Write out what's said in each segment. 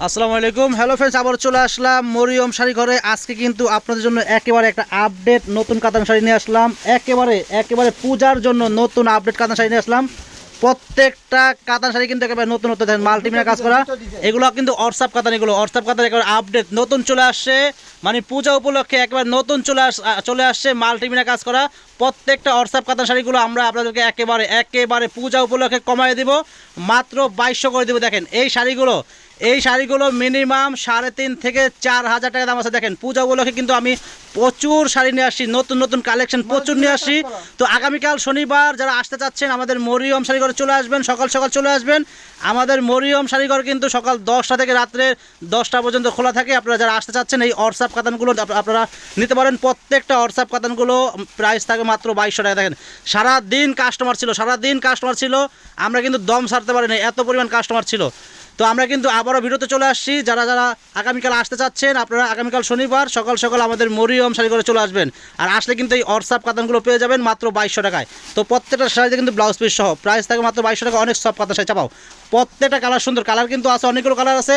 আসসালামু আলাইকুম। Hello friends আবার চলে আসলাম মরিয়ম শাড়ি ঘরে। আজকে কিন্তু আপনাদের জন্য একেবারে একটা আপডেট নতুন কাতান শাড়ি নিয়ে আসলাম। একেবারে একেবারে পূজার জন্য নতুন আপডেট কাতান শাড়ি নিয়ে আসলাম। প্রত্যেকটা কাতান শাড়ি কিন্তু একেবারে নতুন নতুন মাল্টিমিনা কাজ করা। এগুলো কিন্তু অর্সাপ কাতান, এগুলো অর্সাপ কাতান একেবারে আপডেট নতুন চলে আসছে মানে পূজা উপলক্ষে একেবারে নতুন চলে আস চলে আসছে মাল্টিমিনা কাজ করা। প্রত্যেকটা অর্সাপ কাতান শাড়িগুলো আমরা আপনাদেরকে একেবারে একেবারে পূজা উপলক্ষে কমায় দিব। মাত্র বাইশশো করে দেবো। দেখেন, এই শাড়িগুলো এই শাড়িগুলো মিনিমাম সাড়ে তিন থেকে চার হাজার টাকা দাম আছে। দেখেন পূজা উপলক্ষে কিন্তু আমি প্রচুর শাড়ি নিয়ে আসছি নতুন নতুন কালেকশন প্রচুর নিয়ে আসছি। তো আগামীকাল শনিবার যারা আসতে চাচ্ছেন আমাদের মরিয়ম শাড়িঘরে চলে আসবেন সকাল সকাল চলে আসবেন। আমাদের মরিয়ম শাড়িঘর কিন্তু সকাল দশটা থেকে রাত্রে দশটা পর্যন্ত খোলা থাকে। আপনারা যারা আসতে চাচ্ছেন এই অর্সাপ কাতানগুলো আপ- আপনারা নিতে পারেন। প্রত্যেকটা অর্সাপ কাতানগুলো প্রাইস থাকে মাত্র বাইশশো টাকা। দেখেন সারাদিন কাস্টমার ছিল সারাদিন কাস্টমার ছিল। আমরা কিন্তু দম সারতে পারিনি এত পরিমাণ কাস্টমার ছিল। তো আমরা কিন্তু আবারও বিরতে চলে আসছি। যারা যারা আগামীকাল আসতে চাচ্ছেন, আপনারা আগামীকাল শনিবার সকাল সকাল আমাদের মরিয়ম শাড়ি করে চলে আসবেন। আর আসলে কিন্তু এই অর্সাপ কাতানগুলো পেয়ে যাবেন মাত্র বাইশশো টাকায়। তো প্রত্যেকটা শাড়িতে কিন্তু ব্লাউজ পিস সহ প্রাইস থাকে মাত্র বাইশশো টাকা, অনেক সব কাতান চাপাও। প্রত্যেকটা কালার সুন্দর কালার কিন্তু আছে, অনেকগুলো কালার আছে।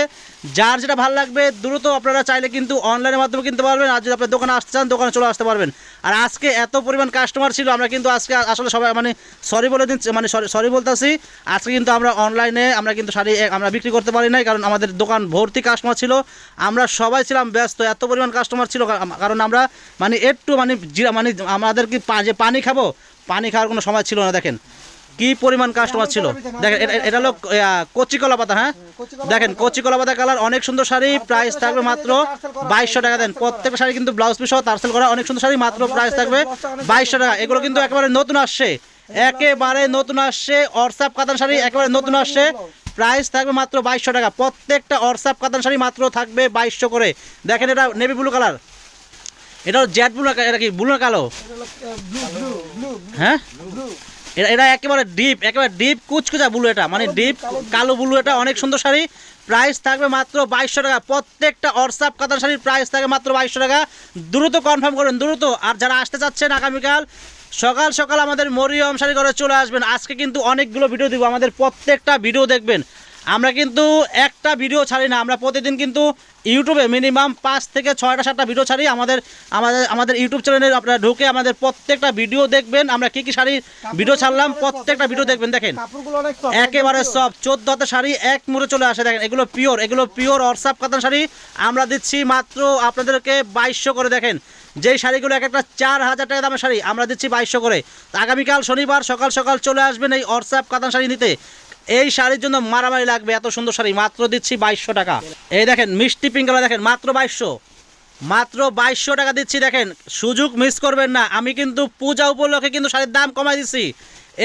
যার যেটা ভালো লাগবে, দ্রুত আপনারা চাইলে কিন্তু অনলাইনের মাধ্যমে কিনতে পারবেন। আর যদি আপনার দোকানে আসতে চান, দোকানে চলে আসতে পারবেন। আর আজকে এত পরিমাণ কাস্টমার ছিল, আমরা কিন্তু আজকে আসলে সবাই মানে সরি বলে দিন মানে সরি বলতেছি। আজকে কিন্তু আমরা অনলাইনে আমরা কিন্তু শাড়ি, আমরা বিক্রি করতে পারি নাই কারণ আমাদের দোকান ভর্তি কাস্টমার ছিল। আমরা সবাই ছিলাম ব্যস্ত এত পরিমাণ কাস্টমার ছিল কারণ আমরা মানে একটু মানে জিরা মানে আমাদের কি যে পানি খাব পানি খাওয়ার কোনো সময় ছিল না দেখেন। কি পরিমাণ কাস্টমার ছিল। দেখেন এটা- হলো কচি কলা পাতা হ্যাঁ? দেখেন কচি কলা পাতা কালার অনেক সুন্দর শাড়ি প্রাইস থাকবে মাত্র বাইশশো টাকা দেন প্রত্যেকটা শাড়ি কিন্তু ব্লাউজ পিস তারসেল করা অনেক সুন্দর শাড়ি মাত্র প্রাইস থাকবে বাইশশো টাকা। এগুলো কিন্তু একেবারে নতুন আসছে একেবারে নতুন আসছে অর্সাপ কাতান শাড়ি একেবারে নতুন আসছে। প্রাইস থাকবে মাত্র বাইশশো টাকা। প্রত্যেকটা অর্সাপ কাতান শাড়ি মাত্র থাকবে বাইশশো করে। দেখেন এটা নেভি ব্লু কালার এটা জ্যাট ব্লু এটা কি ব্লু না কালো? হ্যাঁ? এটা এটা একেবারে ডিপ একেবারে ডিপ কুচকুচা ব্লু এটা। মানে ডিপ কালো ব্লু এটা, অনেক সুন্দর শাড়ি। প্রাইস থাকবে মাত্র বাইশশো টাকা। প্রত্যেকটা অর্সাপ কাতান শাড়ির প্রাইস থাকবে মাত্র বাইশশো টাকা। দ্রুত কনফার্ম করবেন দ্রুত। আর যারা আসতে চাচ্ছেন আগামীকাল সকাল সকাল আমাদের মরিয়ম শাড়ি ঘরে চলে আসবেন। আজকে কিন্তু অনেকগুলো ভিডিও দিব। আমাদের প্রত্যেকটা ভিডিও দেখবেন। আমরা কিন্তু একটা ভিডিও ছাড়ি না আমরা প্রতিদিন কিন্তু ইউটিউবে মিনিমাম পাঁচ থেকে ছয়টা সাতটা ভিডিও ছাড়ি। আমাদের আমাদের আমাদের ইউটিউব চ্যানেলে আপনারা ঢুকে আমাদের প্রত্যেকটা ভিডিও দেখবেন। আমরা কী কী শাড়ির ভিডিও ছাড়লাম প্রত্যেকটা ভিডিও দেখবেন দেখেন। একেবারে সব চোদ্দ হাতে শাড়ি এক মুড়ে চলে আসে দেখেন এগুলো পিওর এগুলো পিওর অর্সাপ কাতান শাড়ি। আমরা দিচ্ছি মাত্র আপনাদেরকে বাইশশো করে দেখেন। যেই শাড়িগুলো এক একটা চার হাজার টাকা দামের শাড়ি আমরা দিচ্ছি বাইশশো করে। আগামীকাল শনিবার সকাল সকাল চলে আসবেন এই অর্সাপ কাতান শাড়ি নিতে। এই শাড়ির জন্য মারামারি লাগবে, এত সুন্দর শাড়ি, মাত্র দিচ্ছি বাইশশো টাকা। এই দেখেন, মিষ্টি পিঙ্ক কালার দেখেন, মাত্র বাইশশো। মাত্র বাইশশো টাকা দিচ্ছি, দেখেন, সুযোগ মিস করবেন না। আমি কিন্তু পূজা উপলক্ষে কিন্তু শাড়ির দাম কমাই দিচ্ছি।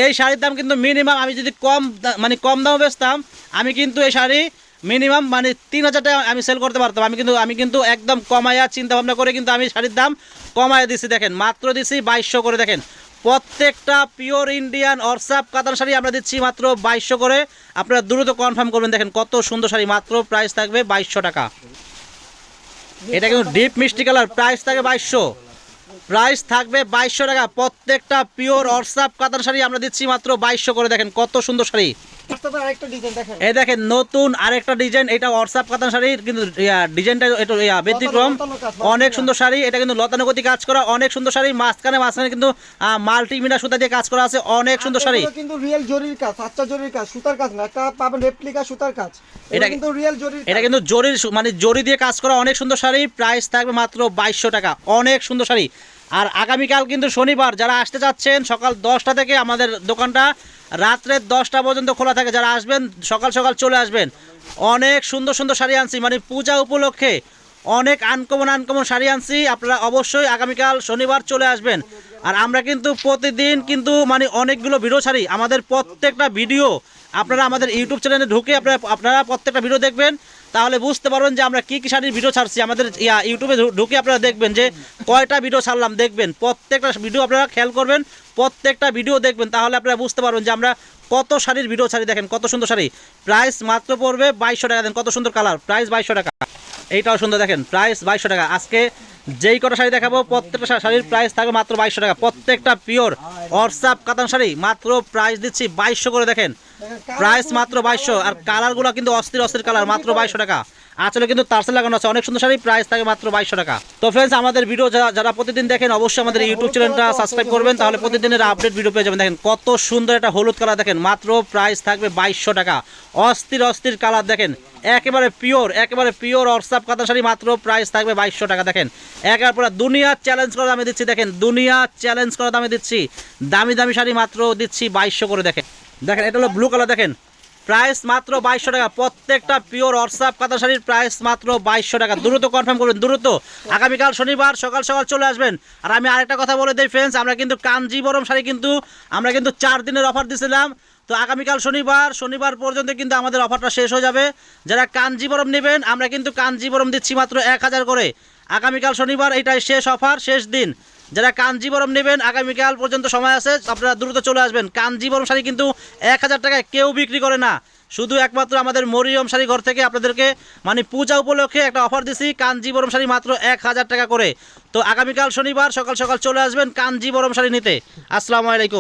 এই শাড়ির দাম কিন্তু মিনিমাম আমি যদি কম মানে কম দামে বেচতাম, আমি কিন্তু এই শাড়ি মিনিমাম মানে তিন হাজার টাকা আমি সেল করতে পারতাম। আমি কিন্তু আমি কিন্তু একদম কমায়া চিন্তা ভাবনা করে কিন্তু আমি শাড়ির দাম কমায় দিছি দেখেন, মাত্র দিছি বাইশশো করে, দেখেন। প্রত্যেকটা পিওর ইন্ডিয়ান অর্সাপ কাতান শাড়ি আমরা দিচ্ছি মাত্র বাইশশো করে। আপনারা দ্রুত কনফার্ম করবেন, দেখেন কত সুন্দর শাড়ি, মাত্র প্রাইস থাকবে বাইশশো টাকা। এটা কিন্তু ডিপ মিষ্টি কালার প্রাইস থাকে বাইশশো। প্রাইস থাকবে বাইশশো টাকা। প্রত্যেকটা পিওর অর্সাপ কাতান শাড়ি আমরা দিচ্ছি মাত্র বাইশশো করে। দেখেন কত সুন্দর শাড়ি। এই দেখেন নতুন আরেকটা ডিজাইন এটা হোয়াটসঅ্যাপ কাতান শাড়ির কিন্তু ডিজাইনটা এটা ইয়া, ব্যতিক্রম। অনেক সুন্দর শাড়ি এটা কিন্তু লতানুগতি কাজ করা অনেক সুন্দর শাড়ি মাঝখানে মাঝখানে কিন্তু মাল্টিমিনা সুতা দিয়ে কাজ করা আছে অনেক সুন্দর শাড়ি। কিন্তু রিয়েল জরির কাজ আচ্ছা জরির কাজ সুতার কাজ না একটা পাবেন রেপ্লিকা সুতার কাজ। এটা কিন্তু রিয়েল জরির এটা কিন্তু জরির মানে জরি দিয়ে কাজ করা অনেক সুন্দর শাড়ি প্রাইস থাকবে মাত্র বাইশশো টাকা। অনেক সুন্দর শাড়ি। আর আগামীকাল কিন্তু শনিবার যারা আসতে চাচ্ছেন, সকাল দশটা থেকে আমাদের দোকানটা রাত্রে দশটা পর্যন্ত খোলা থাকে। যারা আসবেন, সকাল সকাল চলে আসবেন। অনেক সুন্দর সুন্দর শাড়ি আনছি মানে পূজা উপলক্ষে অনেক আনকমন আনকমন শাড়ি আনছি। আপনারা অবশ্যই আগামীকাল শনিবার চলে আসবেন। আর আমরা কিন্তু প্রতিদিন কিন্তু মানে অনেকগুলো ভিডিও ছাড়ি। আমাদের প্রত্যেকটা ভিডিও আপনারা আমাদের ইউটিউব চ্যানেলে ঢুকে আপনারা আপনারা প্রত্যেকটা ভিডিও দেখবেন। তাহলে বুঝতে পারবেন যে আমরা কী কী শাড়ির ভিডিও ছাড়ছি। আমাদের, ইয়া ইউটিউবে ঢুকে আপনারা দেখবেন যে কয়টা ভিডিও ছাড়লাম, দেখবেন। প্রত্যেকটা ভিডিও আপনারা খেয়াল করবেন, প্রত্যেকটা ভিডিও দেখবেন। তাহলে আপনারা বুঝতে পারবেন যে আমরা কত শাড়ির ভিডিও ছাড়ি, দেখেন কত সুন্দর শাড়ি। প্রাইস মাত্র পড়বে বাইশশো টাকা দেন কত সুন্দর কালার প্রাইস বাইশশো টাকা। এইটাও সুন্দর, দেখেন। প্রাইস বাইশশো টাকা। আজকে যেই কটা শাড়ি দেখাবো, প্রত্যেকটা শাড়ির প্রাইস থাকবে মাত্র বাইশশো টাকা। প্রত্যেকটা পিওর অর্সাপ কাতান শাড়ি, মাত্র প্রাইস দিচ্ছি বাইশশো করে, দেখেন। প্রাইস মাত্র বাইশশো, আর কালারগুলো কিন্তু অস্থির অস্থির কালার মাত্র বাইশশো টাকা। আঁচলে কিন্তু তারসেল লাগানো আছে, অনেক সুন্দর শাড়ি প্রাইস থাকে মাত্র বাইশশো টাকা। তো ফ্রেন্ডস আমাদের ভিডিও যারা প্রতিদিন দেখেন, অবশ্যই আমাদের ইউটিউব চ্যানেলটা সাবস্ক্রাইব করবেন, তাহলে প্রতিদিনের আপডেট ভিডিও পেয়ে যাবেন। দেখেন, কত সুন্দর একটা হলুদ কালার দেখেন, মাত্র প্রাইস থাকবে বাইশশো টাকা। অস্থির অস্থির কালার দেখেন, একেবারে পিওর একেবারে পিওর অর্সাপ কাতান শাড়ি মাত্র প্রাইস থাকবে বাইশশো টাকা, দেখেন। একের পরে দুনিয়া চ্যালেঞ্জ করে দামে দিচ্ছি, দেখেন, দুনিয়া চ্যালেঞ্জ করে দামে দিচ্ছি, দামি দামি শাড়ি মাত্র দিচ্ছি বাইশশো করে, দেখেন। দেখেন, এটা হলো ব্লু কালার দেখেন। প্রাইস মাত্র বাইশশো টাকা। প্রত্যেকটা পিওর হোয়াটসঅ্যাপ কাঁথা শাড়ির প্রাইস মাত্র বাইশশো টাকা। দ্রুত কনফার্ম করবেন দ্রুত। আগামীকাল শনিবার সকাল সকাল চলে আসবেন। আর আমি আরেকটা কথা বলে দিই ফ্রেন্ডস আমরা কিন্তু কাঞ্জিবরম শাড়ি কিন্তু, আমরা কিন্তু চার দিনের অফার দিয়েছিলাম তো আগামীকাল শনিবার শনিবার পর্যন্ত কিন্তু আমাদের অফারটা শেষ হয়ে যাবে। যারা কাঞ্জিবরম নেবেন, আমরা কিন্তু কাঞ্জিবরম দিচ্ছি মাত্র এক হাজার করে। আগামীকাল শনিবার এটাই শেষ অফার শেষ দিন। যারা কাঞ্জিবরম নেবেন, আগামীকাল পর্যন্ত সময় আছে, আপনারা দ্রুত চলে আসবেন। কাঞ্জিবরম শাড়ি কিন্তু এক হাজার টাকায় কেউ বিক্রি করে না। শুধু একমাত্র আমাদের মরিয়ম শাড়ি ঘর থেকে আপনাদেরকে মানে পূজা উপলক্ষে একটা অফার দিছি কাঞ্জিবরম শাড়ি মাত্র এক হাজার টাকা করে। তো আগামীকাল শনিবার সকাল সকাল চলে আসবেন কাঞ্জিবরম শাড়ি নিতে। আসসালামু আলাইকুম।